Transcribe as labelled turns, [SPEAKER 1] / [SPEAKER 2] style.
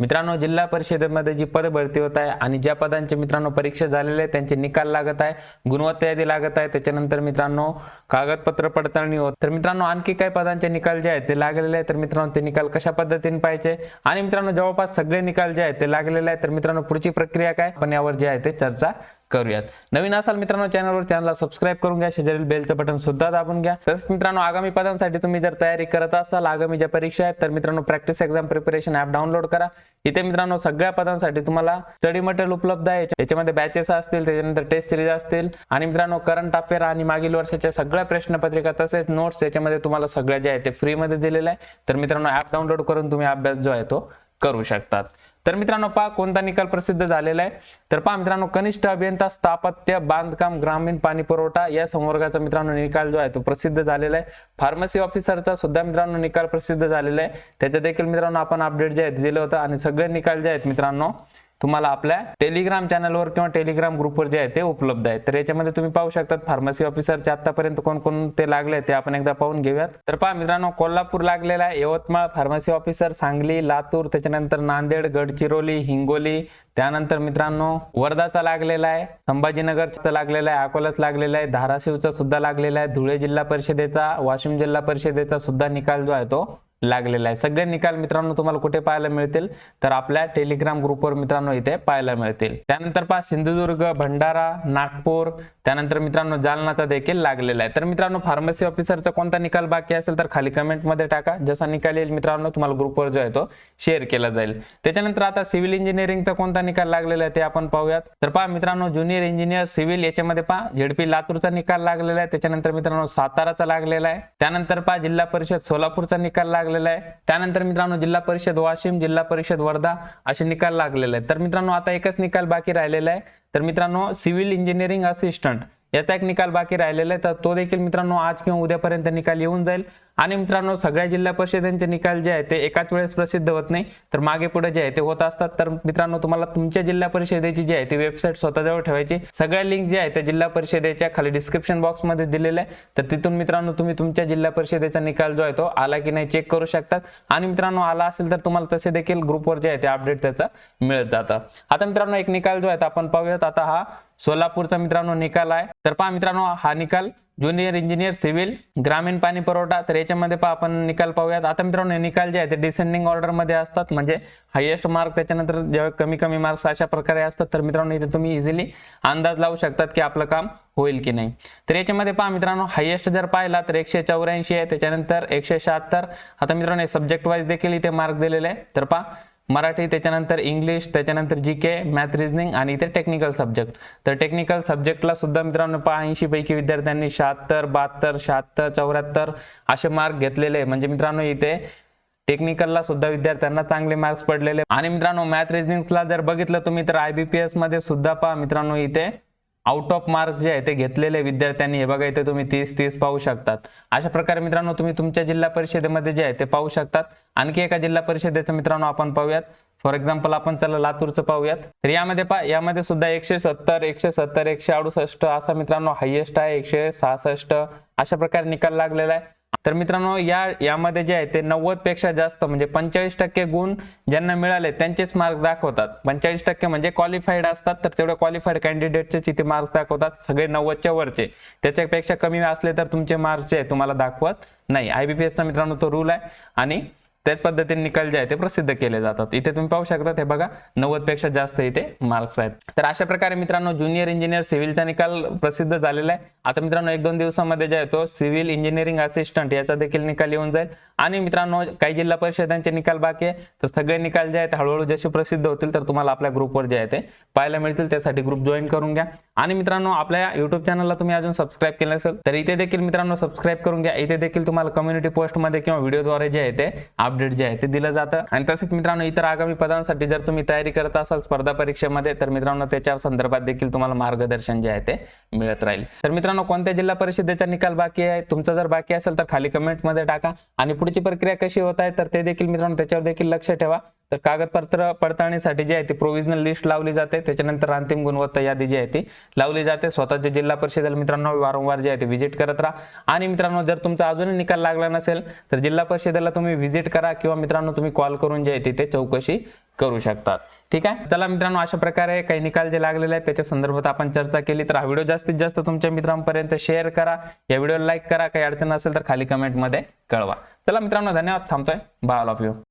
[SPEAKER 1] मित्रांनो जिल्हा परिषदेमध्ये जी पद भरती होत आहे आणि ज्या पदांचे मित्रांनो परीक्षा झालेले आहे त्यांचे निकाल लागत आहे गुणवत्ता यादी लागत आहे त्याच्यानंतर मित्रांनो कागदपत्र पडताळणी होत. तर मित्रांनो आणखी काही पदांचे निकाल जे आहेत ते लागलेले आहेत. तर मित्रांनो ते निकाल कशा पद्धतीने पाहिजे आणि मित्रांनो जवळपास सगळे निकाल जे आहेत ते लागलेले आहेत. तर मित्रांनो पुढची प्रक्रिया काय? पण यावर जे आहे ते चर्चा करूयात. नवीन असाल मित्रांनो चॅनलवर चॅनलला सबस्क्राईब करून घ्या. शेजारील बेलचं बटन सुद्धा दाबून घ्या. तसंच मित्रांनो आगामी पदांसाठी तुम्ही जर तयारी करत असाल आगामी ज्या परीक्षा आहेत तर मित्रांनो practice exam preparation app download करा. इथे मित्रांनो सगळ्या पदांसाठी तुम्हाला स्टडी मटेरियल उपलब्ध आहे. याच्यामध्ये बॅचेस असतील त्याच्यानंतर टेस्ट सिरीज असतील. आणि मित्रांनो करंट अफेअर आणि मागील वर्षाच्या सगळ्या प्रश्नपत्रिका तसेच नोट्स याच्यामध्ये तुम्हाला सगळ्या जे आहे ते फ्रीमध्ये दिलेलं आहे तर मित्रांनो ऍप डाउनलोड करून तुम्ही अभ्यास जो आहे तो करू शकतात. तर मित्रांनो पहा कोणता निकाल प्रसिद्ध झालेला आहे. तर पहा मित्रांनो कनिष्ठ अभियंता स्थापत्य बांधकाम ग्रामीण पाणी पुरवठा या संवर्गाचा मित्रांनो निकाल जो आहे तो प्रसिद्ध झालेला आहे. फार्मसी ऑफिसरचा सुद्धा मित्रांनो निकाल प्रसिद्ध झालेला आहे. त्याच्या देखील मित्रांनो आपण अपडेट जे आहे दिलं होतं आणि सगळे निकाल जे आहेत मित्रांनो तुम्हाला आपल्या टेलिग्राम चॅनलवर किंवा टेलिग्राम ग्रुपवर जे आहे ते उपलब्ध आहे. तर याच्यामध्ये तुम्ही पाहू शकतात फार्मसी ऑफिसरचे आतापर्यंत कोण कोण ते लागले ते आपण एकदा पाहून घेऊयात. तर पहा मित्रांनो कोल्हापूर लागलेला आहे यवतमाळ फार्मसी ऑफिसर सांगली लातूर त्याच्यानंतर नांदेड गडचिरोली हिंगोली त्यानंतर मित्रांनो वर्धाचा लागलेला आहे संभाजीनगरचा लागलेला आहे अकोलाच लागलेला आहे धाराशिवचा सुद्धा लागलेला आहे धुळे जिल्हा परिषदेचा वाशिम जिल्हा परिषदेचा सुद्धा निकाल जो आहे तो लागलेला आहे. सगळे निकाल मित्रांनो तुम्हाला कुठे पाहायला मिळतील? तर आपल्या टेलिग्राम ग्रुपवर मित्रांनो इथे पाहायला मिळतील. त्यानंतर पहा सिंधुदुर्ग भंडारा नागपूर त्यानंतर मित्रांनो जालनाचा देखील लागलेला आहे. तर मित्रांनो फार्मसी ऑफिसरचा कोणता निकाल बाकी असेल तर खाली कमेंटमध्ये टाका. जसा निकाल येईल मित्रांनो तुम्हाला ग्रुपवर जो आहे तो शेअर केला जाईल. त्याच्यानंतर आता सिव्हिल इंजिनिअरिंगचा कोणता निकाल लागलेला आहे ते आपण पाहूयात. तर पहा मित्रांनो ज्युनियर इंजिनियर सिव्हिल याच्यामध्ये पहा झेडपी लातूरचा निकाल लागलेला आहे. त्याच्यानंतर मित्रांनो साताराचा लागलेला आहे. त्यानंतर पहा जिल्हा परिषद सोलापूरचा निकाल लागलेला आहे. त्यानंतर मित्रांनो जिल्हा परिषद वाशिम जिल्हा परिषद वर्धा असे निकाल लागलेले आहेत. तर मित्रांनो आता एकच निकाल बाकी राहिलेला आहे. तर मित्रांनो सिव्हिल इंजिनिअरिंग असिस्टंट याचा एक निकाल बाकी राहिलेला आहे. तर तो देखील मित्रांनो आज किंवा उद्यापर्यंत निकाल येऊन जाईल. आणि मित्रांनो सगळ्या जिल्हा परिषदेचे निकाल जे आहे ते एकाच वेळेस प्रसिद्ध होत नाही तर मागे पुढे जे आहे ते होत असतात. तर मित्रांनो तुम्हाला तुमच्या जिल्हा परिषदेची जी आहे ती वेबसाईट स्वतःजवळ ठेवायची. सगळ्या लिंक जे आहे त्या जिल्हा परिषदेच्या खाली डिस्क्रिप्शन बॉक्समध्ये दिलेल्या आहे. तर तिथून मित्रांनो तुम्ही तुमच्या जिल्हा परिषदेचा निकाल जो आहे तो आला की नाही चेक करू शकतात. आणि मित्रांनो आला असेल तर तुम्हाला तसे देखील ग्रुपवर जे आहे ते अपडेट त्याचा मिळत जातं. आता मित्रांनो एक निकाल जो आहे आपण पाहूयात. आता हा सोलापूरचा मित्रांनो निकाल आहे. तर पहा मित्रांनो हा निकाल ज्युनियर इंजिनियर सिव्हिल ग्रामीण पाणी पुरवठा तर याच्यामध्ये पहा आपण निकाल पाहूयात. आता मित्रांनो हे निकाल जे आहे ते डिसेंडिंग ऑर्डरमध्ये असतात. म्हणजे हायेस्ट मार्क त्याच्यानंतर जेव्हा कमी कमी मार्क्स अशा प्रकारे असतात. तर मित्रांनो इथे तुम्ही इझिली अंदाज लावू शकतात की आपलं काम होईल की नाही. तर याच्यामध्ये पहा मित्रांनो हायेस्ट जर पाहिला तर एकशे चौऱ्याऐंशी आहे. त्याच्यानंतर एकशे शहात्तर. आता मित्रांनो सब्जेक्ट वाईज देखील इथे मार्क दिलेले आहे. तर पहा मराठी त्याच्यानंतर इंग्लिश त्याच्यानंतर जी के मॅथ रिझनिंग आणि इथे टेक्निकल सब्जेक्ट तर टेक्निकल सब्जेक्टला सुद्धा मित्रांनो पहा ऐंशी पैकी विद्यार्थ्यांनी शहात्तर बहात्तर शहात्तर चौऱ्याहत्तर असे मार्क घेतलेले. म्हणजे मित्रांनो इथे टेक्निकलला सुद्धा विद्यार्थ्यांना चांगले मार्क्स पडलेले. आणि मित्रांनो मॅथ रिझनिंगला जर बघितलं तुम्ही तर आय बी पी एसमध्ये सुद्धा पहा मित्रांनो इथे आउट ऑफ मार्क जे आहे ते घेतलेले विद्यार्थ्यांनी हे बघा इथे तुम्ही तीस तीस पाहू शकतात. अशा प्रकारे मित्रांनो तुम्ही तुमच्या जिल्हा परिषदेमध्ये जे आहे ते पाहू शकतात. आणखी एका जिल्हा परिषदेचं मित्रांनो आपण पाहूयात. फॉर एक्झाम्पल आपण त्याला लातूरचं पाहूयात. तर यामध्ये पा यामध्ये सुद्धा एकशे सत्तर एकशे सत्तर एकशे अडुसष्ट असा मित्रांनो हायेस्ट आहे. एकशे सहासष्ट अशा प्रकारे निकाल लागलेला आहे. तर मित्रांनो या यामध्ये जे आहे ते नव्वदपेक्षा जास्त म्हणजे पंचेचाळीस टक्के गुण ज्यांना मिळाले त्यांचेच मार्क्स दाखवतात. पंचेचाळीस टक्के म्हणजे क्वालिफाईड असतात तर तेवढे क्वालिफाईड कॅन्डिडेटचे इथे मार्क्स दाखवतात सगळे नव्वदच्या वरचे. त्याच्यापेक्षा कमी असले तर तुमचे मार्क्स जे आहे तुम्हाला दाखवत नाही. आयबीपीएसचा मित्रांनो तो रूल आहे. आणि त्याच पद्धतीने निकाल जे आहे ते प्रसिद्ध केले जातात. इथे तुम्ही पाहू शकता हे बघा नव्वदपेक्षा जास्त इथे मार्क्स आहेत. तर अशा प्रकारे मित्रांनो ज्युनियर इंजिनियर सिव्हिलचा निकाल प्रसिद्ध झालेला आहे. आता मित्रांनो एक दोन दिवसामध्ये जे आहे तो सिव्हिल इंजिनिअरिंग असिस्टंट याचा देखील निकाल येऊन जाईल. आणि मित्रांनो काही जिल्हा परिषदांचे निकाल बाकी आहे. तर सगळे निकाल जे आहेत हळूहळू जसे प्रसिद्ध होतील तर तुम्हाला आपल्या ग्रुपवर जे आहे ते पाहायला मिळतील. त्यासाठी ग्रुप जॉईन करून घ्या. आणि मित्रांनो आपल्या युट्यूब चॅनलला तुम्ही अजून सबस्क्राईब केलं असेल तर इथे देखील मित्रांनो सबस्क्राईब करून घ्या. इथे देखील तुम्हाला कम्युनिटी पोस्टमध्ये किंवा व्हिडिओद्वारे जे आहे ते अपडेट जे आहे ते दिलं जातं. आणि तसेच मित्रांनो इतर आगामी पदांसाठी जर तुम्ही तयारी करत असाल स्पर्धा परीक्षेमध्ये तर मित्रांनो त्याच्या संदर्भात देखील तुम्हाला मार्गदर्शन जे आहे ते मिळत राहील. तर मित्रांनो कोणत्या जिल्हा परिषदेचा निकाल बाकी आहे? तुमचा जर बाकी असेल तर खाली कमेंटमध्ये टाका. आणि पुढची प्रक्रिया कशी होत आहे तर ते देखील मित्रांनो त्याच्यावर देखील लक्ष ठेवा. तर कागदपत्र पडताळणीसाठी जी आहे ती प्रोव्हिजनल लिस्ट लावली जाते. त्याच्यानंतर अंतिम गुणवत्ता यादी जी आहे ती लावली जाते. स्वतःच्या जिल्हा परिषदेला मित्रांनो वारंवार जे आहे ते व्हिजिट करत राहा. आणि मित्रांनो जर तुमचा अजूनही निकाल लागला नसेल तर जिल्हा परिषदेला तुम्ही व्हिजिट करा किंवा मित्रांनो तुम्ही कॉल करून जे आहे तिथे ते चौकशी करू शकतात. ठीक आहे? चला मित्रांनो अशा प्रकारे काही निकाल जे लागलेले आहेत त्याच्या संदर्भात आपण चर्चा केली. तर हा व्हिडिओ जास्तीत जास्त तुमच्या मित्रांपर्यंत शेअर करा. या व्हिडिओला लाईक करा. काही अडचण असेल तर खाली कमेंटमध्ये कळवा. चला मित्रांनो धन्यवाद. थांबतोय. Bye all of you